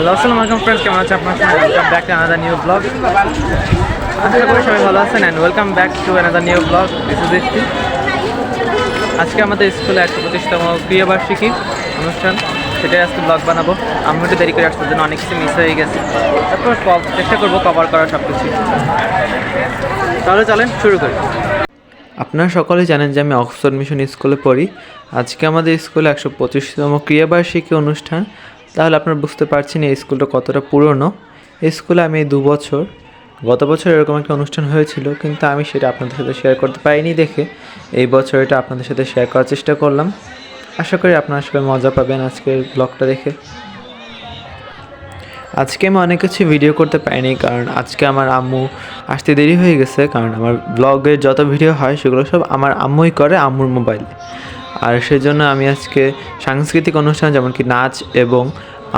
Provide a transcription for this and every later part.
Hello, আসসালামু আলাইকুম friends কেমন আছে আপনার সবাই welcome back to another new blog আশা করি সবাই ভালো আছেন and welcome back to another new blog this is Isti আজকে আমাদের স্কুলে একশো পঁচিশতম প্রিয়বার্ষিকী অনুষ্ঠান। সেটাই আজকে ব্লগ বানাবো। আমি একটু দেরি করে আসতে জন্য অনেক কিছু মিস হয়ে গেছে। তারপর চেষ্টা করব কভার করার সব কিছু তাহলে চলেন, শুরু করি। আপনারা সকলেই জানেন যে আমি অক্সফোর্ড মিশন স্কুলে পড়ি। আজকে আমাদের স্কুলে একশো পঁচিশতম ক্রিয়াবার্ষিকী অনুষ্ঠান। তাহলে আপনারা বুঝতে পারছেন এই স্কুলটা কতটা পুরনো। এই স্কুলে আমি দু বছর, গত বছর এরকম একটা অনুষ্ঠান হয়েছিল, কিন্তু আমি সেটা আপনাদের সাথে শেয়ার করতে পারিনি দেখে। এই বছর এটা আপনাদের সাথে শেয়ার করার চেষ্টা করলাম। আশা করি আপনারা সবাই মজা পাবেন আজকের ব্লগটা দেখে। আজকে আমি অনেক কিছু ভিডিও করতে পারিনি, কারণ আজকে আমার আম্মু আসতে দেরি হয়ে গেছে, কারণ আমার ব্লগের যত ভিডিও হয় সেগুলো সব আমার আম্মুই করে, আম্মুর মোবাইলে আর সেজন্য আমি আজকে সাংস্কৃতিক অনুষ্ঠান যেমন কি নাচ এবং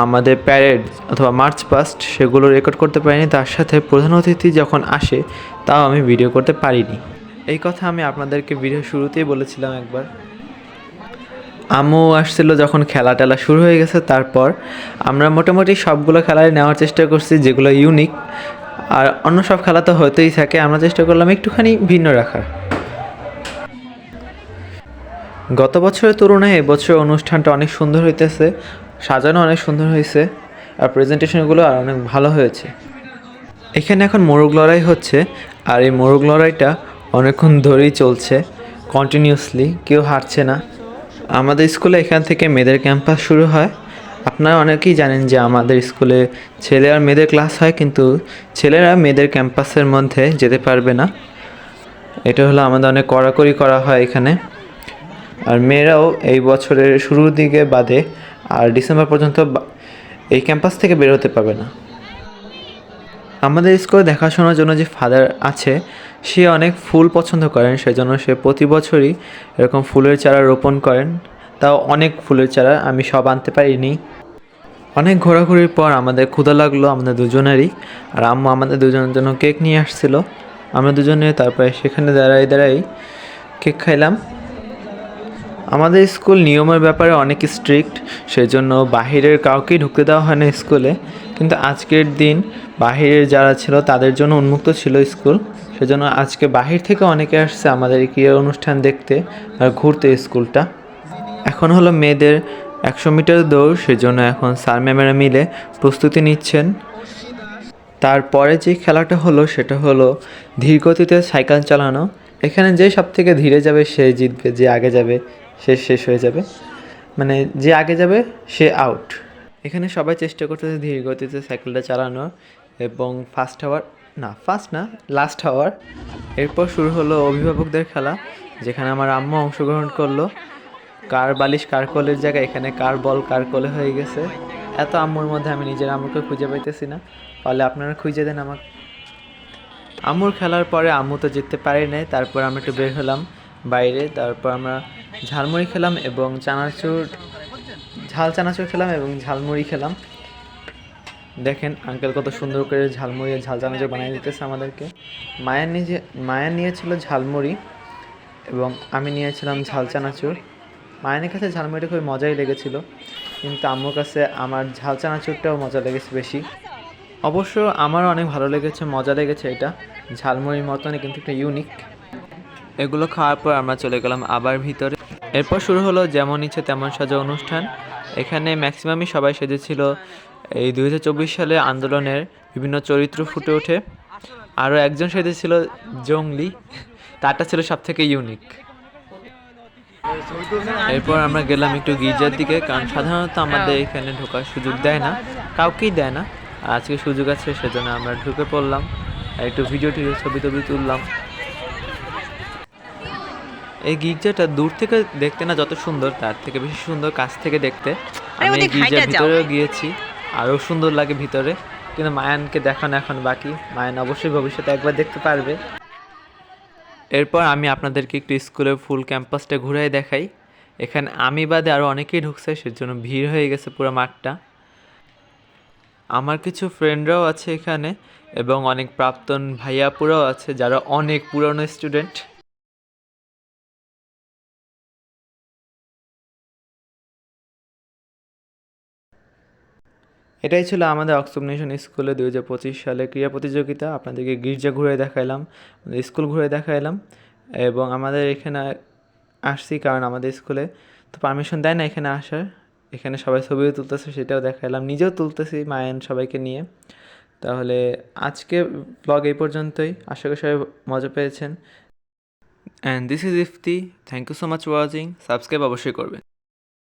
আমাদের প্যারেড অথবা মার্চ পাস্ট সেগুলো রেকর্ড করতে পারিনি, তার সাথে প্রধান অতিথি যখন আসে, তাও আমি ভিডিও করতে পারিনি। এই কথা আমি আপনাদেরকে ভিডিও শুরুতেই বলেছিলাম একবার। আম্মু আসছিল যখন খেলা টেলা শুরু হয়ে গেছে, তারপর আমরা মোটামুটি সবগুলো খেলায় নেওয়ার চেষ্টা করছি, যেগুলো ইউনিক আর অন্য সব খেলা তো হতেই থাকে, আমরা চেষ্টা করলাম একটুখানি ভিন্ন রাখার। গত বছরের তুলনায় এবছর অনুষ্ঠানটা অনেক সুন্দর হইতেছে, সাজানো অনেক সুন্দর হয়েছে আর প্রেজেন্টেশনগুলো আর অনেক ভালো হয়েছে। এখানে এখন মোরগ লড়াই হচ্ছে, আর এই মোরগ লড়াইটা অনেকক্ষণ ধরেই চলছে কন্টিনিউয়াসলি কেউ হারছে না। আমাদের স্কুলে এখান থেকে মেয়েদের ক্যাম্পাস শুরু হয়। আপনারা অনেকেই জানেন যে আমাদের স্কুলে ছেলে আর মেয়েদের ক্লাস হয়, কিন্তু ছেলেরা মেয়েদের ক্যাম্পাসের মধ্যে যেতে পারবে না। এটা হলো আমাদের অনেক কড়াকড়ি করা হয় এখানে। আর মেয়েরাও এই বছরের শুরুর দিকে বাদে আর ডিসেম্বর পর্যন্ত এই ক্যাম্পাস থেকে বের হতে পারবে না। আমাদের স্কুলে দেখাশোনার জন্য যে ফাদার আছে, সে অনেক ফুল পছন্দ করেন, সেজন্য সে প্রতি বছরই এরকম ফুলের চারা রোপণ করেন। তাও অনেক ফুলের চারা আমি সব আনতে পারিনি। অনেক ঘোরাঘুরির পর আমাদের ক্ষুধা লাগল আমাদের দুজনেরই, আর আম্মু আমাদের দুজনের জন্য কেক নিয়ে আসছিল। আমরা দুজনে তারপরে সেখানে দাঁড়াই দাঁড়াই কেক খাইলাম। আমাদের স্কুল নিয়মের ব্যাপারে অনেক স্ট্রিক্ট সেজন্য বাহিরের কাউকেই ঢুকতে দেওয়া হয় না স্কুলে। কিন্তু আজকের দিন বাহিরের যারা ছিল, তাদের জন্য উন্মুক্ত ছিল স্কুল। সেজন্য আজকে বাহির থেকে অনেকে আসছে আমাদের ক্রীড়া অনুষ্ঠান দেখতে আর ঘুরতে স্কুলটা। এখন হলো মেয়েদের একশো মিটার দৌড়, সেজন্য এখন স্যার ম্যামেরা মিলে প্রস্তুতি নিচ্ছেন। তারপরে যে খেলাটা হলো, সেটা হলো ধীরগতিতে সাইকেল চালানো। এখানে যে সব থেকে ধীরে যাবে, সে জিতবে, যে আগে যাবে সে শেষ হয়ে যাবে। মানে যে আগে যাবে, সে আউট এখানে সবাই চেষ্টা করতেছে ধীর গতিতে সাইকেলটা চালানোর এবং ফার্স্ট হাওয়ার, না ফার্স্ট না লাস্ট হাওয়ার। এরপর শুরু হলো অভিভাবকদের খেলা, যেখানে আমার আম্মু অংশগ্রহণ করল। কার বালিশ, কার কোলের জায়গায়, এখানে কার বল, কার কোলে হয়ে গেছে। এত আম্মুর মধ্যে আমি নিজের আম্মুকে খুঁজে পাইতেছি না। ফলে আপনারা খুঁজে দেন আমাকে। আম্মুর খেলার পরে আম্মু তো জিততে পারি নাই, তারপর আমি একটু বের হলাম। বাইরে, তারপর আমরা ঝালমুড়ি খেলাম এবং চানাচুর ঝাল চানাচুর খেলাম এবং ঝালমুড়ি খেলাম। দেখেন আঙ্কেল কত সুন্দর করে ঝালমুড়ি ঝাল চানাচুর বানিয়ে দিতেছে আমাদেরকে। মায়ের নিজে মায়ের নিয়েছিল ঝালমুড়ি এবং আমি নিয়েছিলাম ঝাল চানাচুর। মায়ের কাছে ঝালমুড়িটা খুবই মজাই লেগেছিল, কিন্তু আম্মুর কাছে আমার ঝাল চানাচুরটাও মজা লেগেছে বেশি। অবশ্য আমারও অনেক ভালো লেগেছে, মজা লেগেছে এটা। ঝালমুড়ির মতনই কিন্তু একটা ইউনিক এগুলো খাওয়ার পর আমরা চলে গেলাম আবার ভিতরে। এরপর শুরু হলো যেমন ইচ্ছে তেমন সাজা অনুষ্ঠান। এখানে ম্যাক্সিমামই সবাই সেজেছিল এই দু হাজার চব্বিশ সালে আন্দোলনের বিভিন্ন চরিত্র ফুটে ওঠে। আরও একজন সেজেছিল জংলি তারটা ছিল সব থেকে ইউনিক এরপর আমরা গেলাম একটু গির্জার দিকে, কারণ সাধারণত আমাদের এখানে ঢোকার সুযোগ দেয় না, কাউকেই দেয় না। আজকে সুযোগ আছে, সেজন্য আমরা ঢুকে পড়লাম। আর একটু ভিডিও টিডিও ছবি টবি তুললাম। এই গির্জাটা দূর থেকে দেখতে না যত সুন্দর তার থেকে বেশি সুন্দর কাছ থেকে দেখতে। আমি এই গির্জার ভিতরেও গিয়েছি আরও সুন্দর লাগে ভিতরে। কিন্তু মায়ানকে দেখানো এখন বাকি। মায়ান অবশ্যই ভবিষ্যতে একবার দেখতে পারবে। এরপর আমি আপনাদেরকে একটু স্কুলের ফুল ক্যাম্পাসটা ঘুরাই দেখাই। এখানে আমি বাদে আরও অনেকেই ঢুকছে সেজন্য ভিড় হয়ে গেছে পুরো মাঠটা। আমার কিছু ফ্রেন্ডরাও আছে এখানে এবং অনেক প্রাক্তন ভাইয়াপুরাও আছে যারা অনেক পুরনো স্টুডেন্ট এটাই ছিল আমাদের অক্সফোর্ড নেশন স্কুলে দুই হাজার পঁচিশ সালে ক্রীড়া প্রতিযোগিতা। আপনাদেরকে গির্জা ঘুরে দেখাইলাম স্কুল ঘুরে দেখাইলাম এবং আমাদের এখানে আসছি কারণ আমাদের স্কুলে তো পারমিশন দেয় না এখানে আসার। এখানে সবাই ছবিও তুলতেছে, সেটাও দেখাইলাম। নিজেও তুলতেছি মায়ান সবাইকে নিয়ে। তাহলে আজকে ব্লগ এই পর্যন্তই। আশা করি সবাই মজা পেয়েছেন। And this is Ifti thank you so much watching subscribe অবশ্যই করবেন।